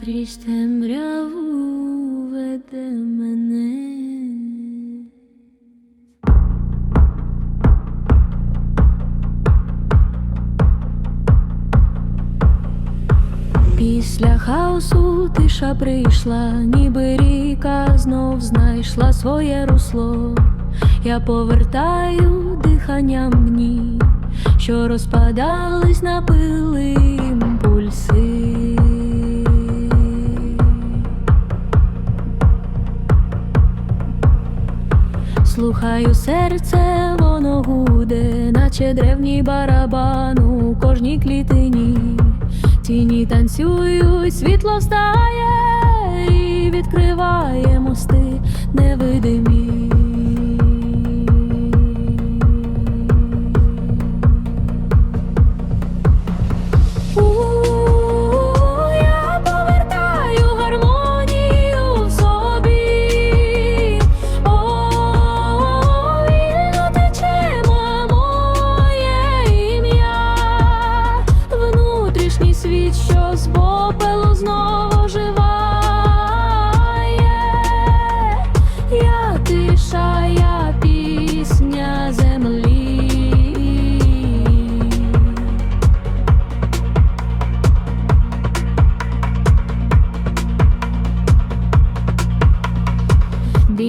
крізь темряву веде мене. Після хаосу тиша прийшла, ніби ріка знов знайшла своє русло. Я повертаю диханням дні, що розпадались на пили імпульси. Слухаю серце, воно гуде, наче древній барабан у кожній клітині. Тіні танцюють, світло встає і відкриває мости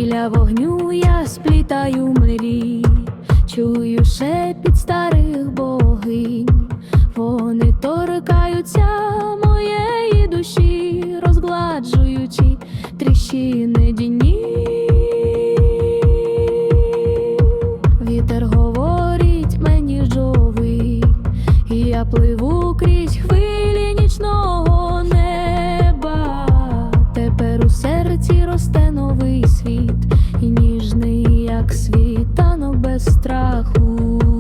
Біля вогню я сплітаю мрій, чую шепіт старих богинь, вони торкаються who